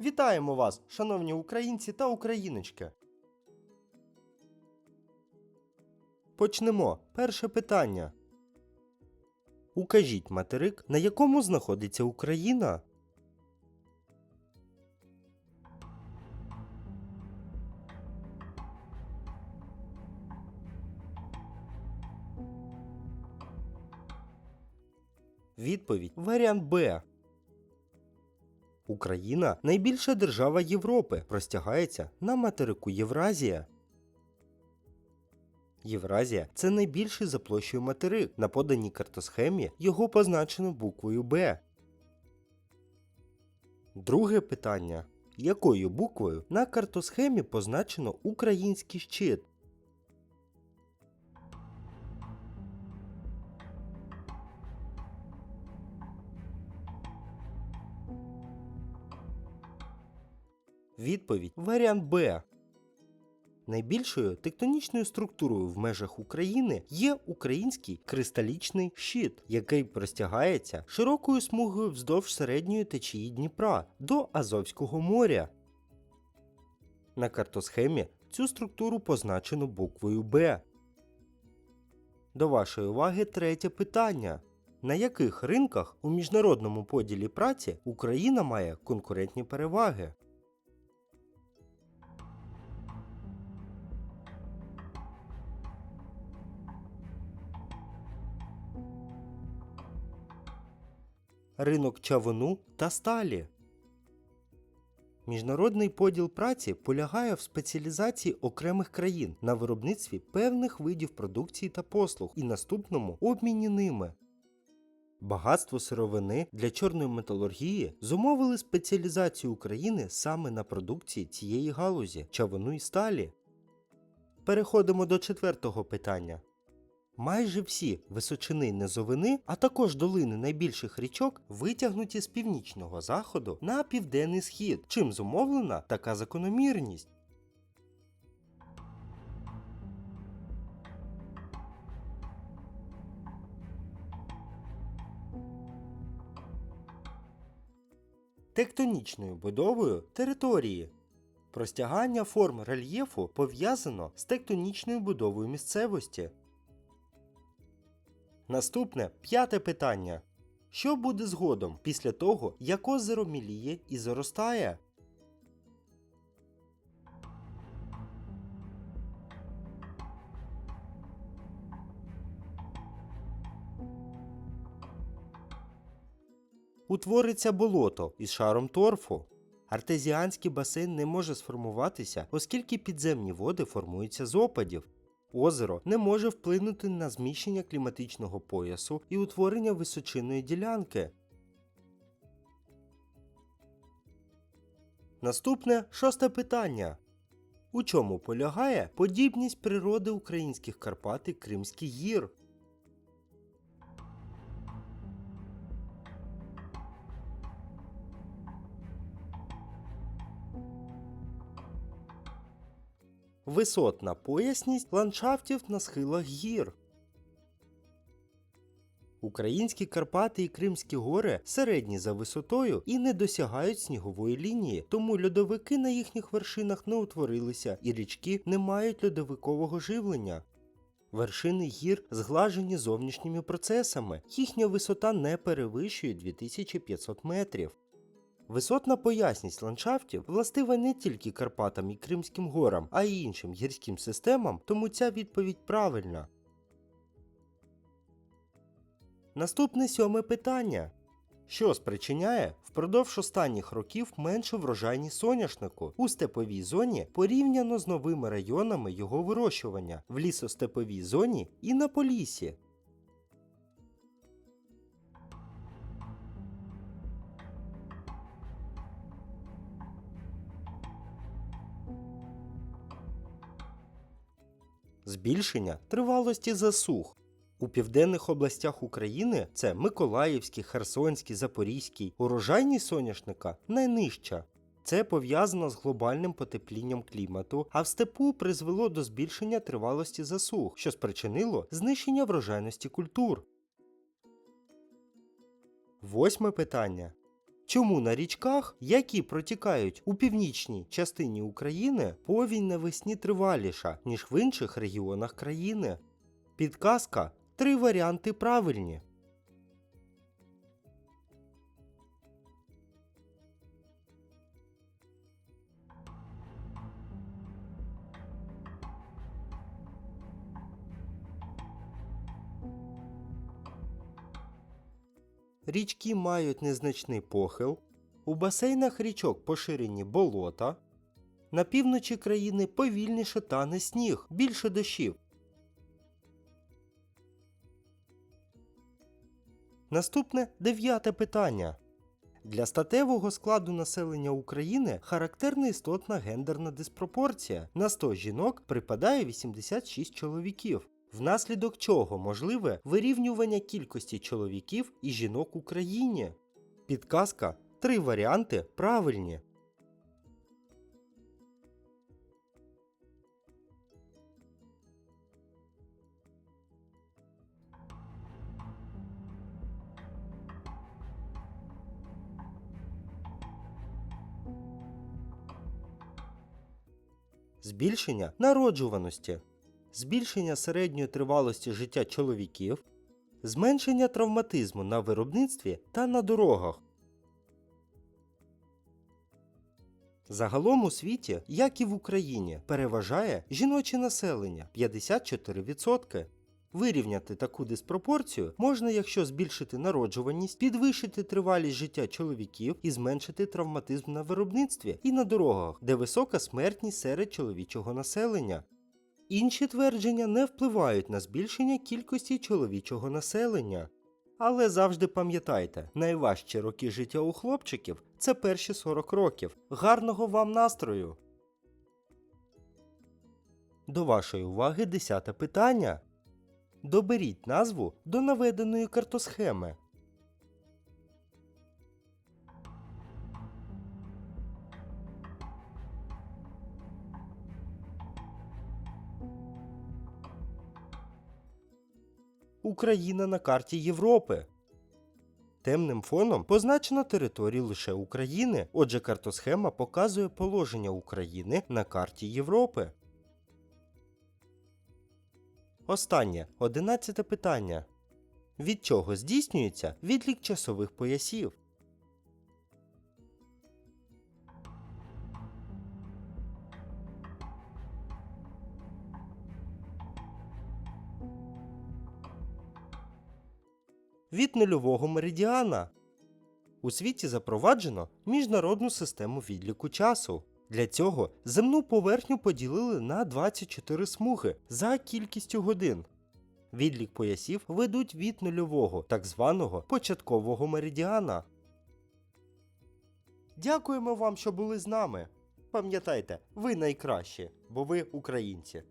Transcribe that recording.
Вітаємо вас, шановні українці та україночки. Почнемо. Перше питання. Укажіть материк, на якому знаходиться Україна. Відповідь варіант Б. Україна найбільша держава Європи, простягається на материку Євразія. Євразія це найбільший за площею материк. На поданій картосхемі його позначено буквою Б. Друге питання. Якою буквою на картосхемі позначено український щит? Відповідь варіант Б. Найбільшою тектонічною структурою в межах України є український кристалічний щит, який простягається широкою смугою вздовж середньої течії Дніпра до Азовського моря. На картосхемі цю структуру позначено буквою Б. До вашої уваги третє питання. На яких ринках у міжнародному поділі праці Україна має конкурентні переваги? Ринок чавуну та сталі. Міжнародний поділ праці полягає в спеціалізації окремих країн на виробництві певних видів продукції та послуг і наступному обміні ними. Багатство сировини для чорної металургії зумовили спеціалізацію України саме на продукції цієї галузі чавуну і сталі. Переходимо до четвертого питання. Майже всі височини низовини, а також долини найбільших річок витягнуті з північного заходу на південний схід, чим зумовлена така закономірність. Тектонічною будовою території. Простягання форм рельєфу пов'язано з тектонічною будовою місцевості. Наступне п'яте питання. Що буде згодом після того, як озеро міліє і заростає? Утвориться болото із шаром торфу. Артезіанський басейн не може сформуватися, оскільки підземні води формуються з опадів. Озеро не може вплинути на зміщення кліматичного поясу і утворення височинної ділянки. Наступне шосте питання. У чому полягає подібність природи українських Карпат і Кримських гір? Висотна поясність ландшафтів на схилах гір. Українські Карпати і Кримські гори середні за висотою і не досягають снігової лінії, тому льодовики на їхніх вершинах не утворилися і річки не мають льодовикового живлення. Вершини гір зглажені зовнішніми процесами, їхня висота не перевищує 2500 метрів. Висотна поясність ландшафтів властива не тільки Карпатам і Кримським горам, а й іншим гірським системам, тому ця відповідь правильна. Наступне сьоме питання. Що спричиняє впродовж останніх років меншу врожайність соняшнику у степовій зоні порівняно з новими районами його вирощування в лісостеповій зоні і на полісі? Збільшення тривалості засух. У південних областях України це Миколаївський, Херсонський, Запорізький, урожайність соняшника найнижча. Це пов'язано з глобальним потеплінням клімату, а в степу призвело до збільшення тривалості засух, що спричинило знищення врожайності культур. Восьме питання. Чому на річках, які протікають у північній частині України, повінь навесні триваліша, ніж в інших регіонах країни? Підказка три варіанти правильні. Річки мають незначний похил, у басейнах річок поширені болота, на півночі країни повільніше тане сніг, більше дощів. Наступне дев'яте питання. Для статевого складу населення України характерна істотна гендерна диспропорція. На 100 жінок припадає 86 чоловіків, внаслідок чого можливе вирівнювання кількості чоловіків і жінок в Україні. Підказка три варіанти правильні. Збільшення народжуваності, збільшення середньої тривалості життя чоловіків, зменшення травматизму на виробництві та на дорогах. Загалом у світі, як і в Україні, переважає жіноче населення 54%. Вирівняти таку диспропорцію можна, якщо збільшити народжуваність, підвищити тривалість життя чоловіків і зменшити травматизм на виробництві і на дорогах, де висока смертність серед чоловічого населення. Інші твердження не впливають на збільшення кількості чоловічого населення. Але завжди пам'ятайте, найважчі роки життя у хлопчиків це перші 40 років. Гарного вам настрою! До вашої уваги десяте питання. Доберіть назву до наведеної картосхеми. Україна на карті Європи. Темним фоном позначено територію лише України, отже, картосхема показує положення України на карті Європи. Останнє, одинадцяте питання. Від чого здійснюється відлік часових поясів? Від нульового меридіана. У світі запроваджено міжнародну систему відліку часу. Для цього земну поверхню поділили на 24 смуги за кількістю годин. Відлік поясів ведуть від нульового, так званого початкового меридіана. Дякуємо вам, що були з нами. Пам'ятайте, ви найкращі, бо ви українці.